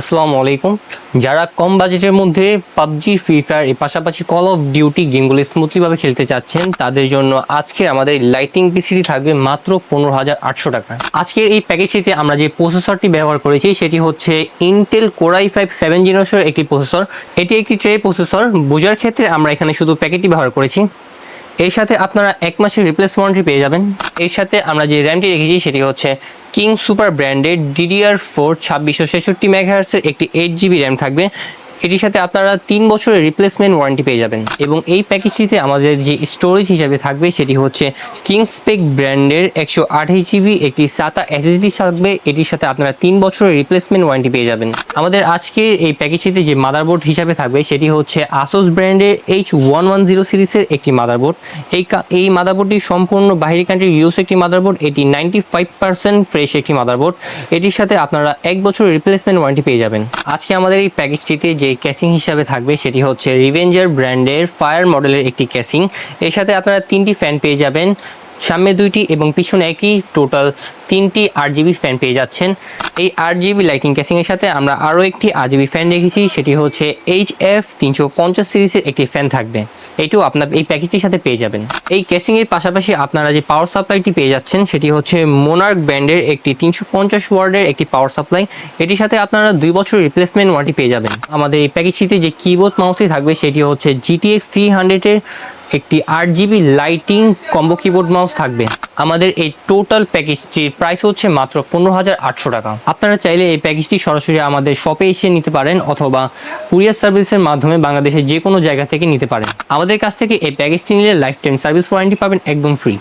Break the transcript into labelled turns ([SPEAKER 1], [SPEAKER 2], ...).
[SPEAKER 1] আসসালামু আলাইকুম। যারা কম বাজেটের মধ্যে পাবজি, ফ্রি ফায়ার, এর পাশাপাশি কল অফ ডিউটি গেমগুলো স্মুথলিভাবে খেলতে চাচ্ছেন, তাদের জন্য আজকে আমাদের লাইটিং পিসিটি থাকবে মাত্র পনেরো হাজার আটশো টাকা আজকের এই প্যাকেজটিতে আমরা যে প্রসেসরটি ব্যবহার করেছি, সেটি হচ্ছে ইন্টেল কোরাই ফাইভ সেভেন জেনারেশনের একটি প্রসেসর এটি একটি ট্রে প্রসেসর বোঝার ক্ষেত্রে আমরা এখানে শুধু প্যাকেটটি ব্যবহার করেছি। এর সাথে আপনারা এক মাসের রিপ্লেস ওয়ারেন্টি পেয়ে যাবেন। এর সাথে আমরা যে র্যামটি রেখেছি, সেটি হচ্ছে কিং সুপার ব্র্যান্ডের ডিডিআর ফোর ছাব্বিশশো ছেষট্টি মেগাহার্সের একটি এইট জিবি র্যাম থাকবে। এটির সাথে আপনারা তিন বছরের রিপ্লেসমেন্ট ওয়ারেন্টি পেয়ে যাবেন। এবং এই প্যাকেজটিতে আমাদের যে স্টোরেজ হিসাবে থাকবে সেটি হচ্ছে কিংসপেক ব্র্যান্ডের একশো আঠাশ জিবি একটি সাতা এসএসডি থাকবে। এটির সাথে আপনারা তিন বছরের রিপ্লেসমেন্ট ওয়ারেন্টি পেয়ে যাবেন। আমাদের আজকে এই প্যাকেজটিতে যে মাদারবোর্ড হিসাবে থাকবে সেটি হচ্ছে আসোস ব্র্যান্ডের এইচ ওয়ান ওয়ান জিরো সিরিজের একটি মাদারবোর্ড এই এই মাদারবোর্ডটি সম্পূর্ণ বাহিরি কান্ট্রির ইউজ একটি মাদারবোর্ড এটি নাইনটি ফাইভ পার্সেন্ট ফ্রেশ একটি মাদারবোর্ড এটির সাথে আপনারা এক বছরের রিপ্লেসমেন্ট ওয়ারেন্টি পেয়ে যাবেন। আজকে আমাদের এই প্যাকেজটিতে যে ক্যাসিং হিসাবে থাকবে সেটি হচ্ছে রিভেঞ্জার ব্র্যান্ডের ফায়ার মডেলের একটি ক্যাসিং এর সাথে আপনারা তিনটি ফ্যান পেয়ে যাবেন। সামনে দুইটি এবং পিছনে একই টোটাল তিনটি আট জিবি ফ্যান পেয়ে যাচ্ছেন। এই আট জিবি লাইটিং ক্যাসিংয়ের সাথে আমরা আরও একটি আট জিবি ফ্যান রেখেছি, সেটি হচ্ছে এইচ এফ তিনশো পঞ্চাশ সিরিজের একটি ফ্যান থাকবে। এটিও আপনার এই প্যাকেজটির সাথে পেয়ে যাবেন। এই ক্যাসিংয়ের পাশাপাশি আপনারা যে পাওয়ার সাপ্লাইটি পেয়ে যাচ্ছেন, সেটি হচ্ছে মোনার্ক ব্র্যান্ডের একটি তিনশো পঞ্চাশ ওয়ার্ডের একটি পাওয়ার সাপ্লাই এটির সাথে আপনারা দুই বছর রিপ্লেসমেন্ট ওয়ারেন্টি পেয়ে যাবেন। আমাদের এই প্যাকেজটিতে যে কিবোর্ড মাউসটি থাকবে, সেটি হচ্ছে জিটিএক্স থ্রি হান্ড্রেডের একটি আট GB lighting combo keyboard mouse থাকবে। আমাদের এই টোটাল প্যাকেজটির প্রাইস হচ্ছে মাত্র পনেরো হাজার আটশো টাকা। আপনারা চাইলে এই প্যাকেজটি সরাসরি আমাদের শপে এসে নিতে পারেন অথবা কুরিয়ার সার্ভিসের মাধ্যমে বাংলাদেশের যে কোনো জায়গা থেকে নিতে পারেন। আমাদের কাছ থেকে এই প্যাকেজটি নিলে লাইফ টাইম সার্ভিস ওয়ারেন্টি পাবেন একদম ফ্রি